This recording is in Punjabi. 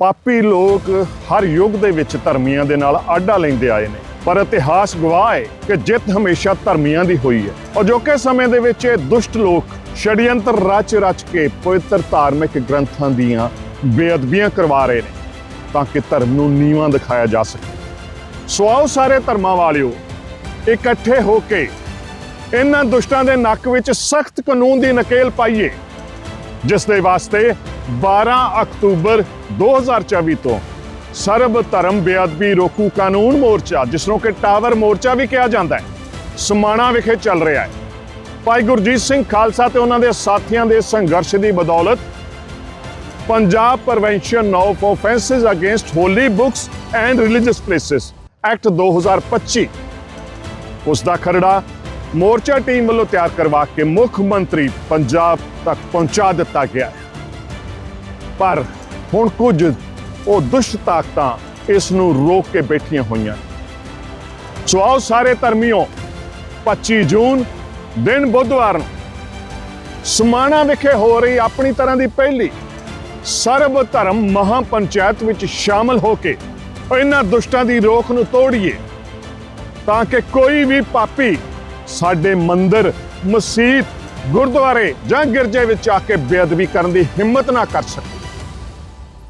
ਪਾਪੀ ਲੋਕ ਹਰ ਯੁੱਗ ਦੇ ਵਿੱਚ ਧਰਮੀਆਂ ਦੇ ਨਾਲ ਆਡਾ ਲੈਂਦੇ ਆਏ ਨੇ। ਪਰ ਇਤਿਹਾਸ ਗਵਾਹ ਹੈ ਕਿ ਜਿੱਤ ਹਮੇਸ਼ਾ ਧਰਮੀਆਂ ਦੀ ਹੋਈ ਹੈ ਅਜੋਕੇ ਸਮੇਂ ਦੇ ਵਿੱਚ ਇਹ ਦੁਸ਼ਟ ਲੋਕ ਛੜਯੰਤਰ ਰਚ ਰਚ ਕੇ ਪਵਿੱਤਰ ਧਾਰਮਿਕ ਗ੍ਰੰਥਾਂ ਦੀਆਂ ਬੇਅਦਬੀਆਂ ਕਰਵਾ ਰਹੇ ਨੇ ਤਾਂ ਕਿ ਧਰਮ ਨੂੰ ਨੀਵਾਂ ਦਿਖਾਇਆ ਜਾ ਸਕੇ। ਸੋ ਆਓ ਸਾਰੇ ਧਰਮਾਂ ਵਾਲਿਓ, ਇਕੱਠੇ ਹੋ ਕੇ ਇਹਨਾਂ ਦੁਸ਼ਟਾਂ ਦੇ ਨੱਕ ਵਿੱਚ ਸਖਤ ਕਾਨੂੰਨ ਦੀ ਨਕੇਲ ਪਾਈਏ। ਜਿਸ ਦੇ ਵਾਸਤੇ 12 ਅਕਤੂਬਰ 2024 ਤੋਂ ਸਰਬ ਧਰਮ ਬੇਅਦਬੀ ਰੋਕੂ ਕਾਨੂੰਨ ਮੋਰਚਾ, ਜਿਸ ਨੂੰ ਕਿ ਟਾਵਰ ਮੋਰਚਾ ਵੀ ਕਿਹਾ ਜਾਂਦਾ ਹੈ, ਸਮਾਣਾ ਵਿਖੇ ਚੱਲ ਰਿਹਾ ਹੈ। ਭਾਈ ਗੁਰਜੀਤ ਸਿੰਘ ਖਾਲਸਾ ਤੇ ਉਹਨਾਂ ਦੇ ਸਾਥੀਆਂ ਦੇ ਸੰਘਰਸ਼ ਦੀ ਬਦੌਲਤ Punjab prevention of offences against holy books and religious places act 2025 ਉਸ ਦਾ ਖਰੜਾ ਮੋਰਚਾ ਟੀਮ ਵੱਲੋਂ ਤਿਆਰ ਕਰਵਾ ਕੇ ਮੁੱਖ ਮੰਤਰੀ ਪੰਜਾਬ ਤੱਕ ਪਹੁੰਚਾ ਦਿੱਤਾ ਗਿਆ ਹੈ ਪਰ ਹੁਣ ਕੁਝ ਉਹ ਦੁਸ਼ਟ ਤਾਕਤਾਂ ਇਸ ਨੂੰ ਰੋਕ ਕੇ ਬੈਠੀਆਂ ਹੋਈਆਂ ਨੇ। ਸੋ ਆਓ ਸਾਰੇ ਧਰਮੀਓ 25 ਜੂਨ, ਦਿਨ ਬੁੱਧਵਾਰ ਨੂੰ ਸਮਾਣਾ ਵਿਖੇ ਹੋ ਰਹੀ ਆਪਣੀ ਤਰ੍ਹਾਂ ਦੀ ਪਹਿਲੀ ਸਰਬ ਧਰਮ ਮਹਾ ਪੰਚਾਇਤ ਵਿੱਚ ਸ਼ਾਮਲ ਹੋ ਕੇ ਇਹਨਾਂ ਦੁਸ਼ਟਾਂ ਦੀ ਰੋਕ ਨੂੰ ਤੋੜੀਏ ਤਾਂ ਕਿ ਕੋਈ ਵੀ ਪਾਪੀ ਸਾਡੇ ਮੰਦਰ, ਮਸਜਿਦ, ਗੁਰਦੁਆਰੇ ਜਾਂ ਗਿਰਜੇ ਵਿੱਚ ਆ ਕੇ ਬੇਅਦਬੀ ਕਰਨ ਦੀ ਹਿੰਮਤ ਨਾ ਕਰ ਸਕੇ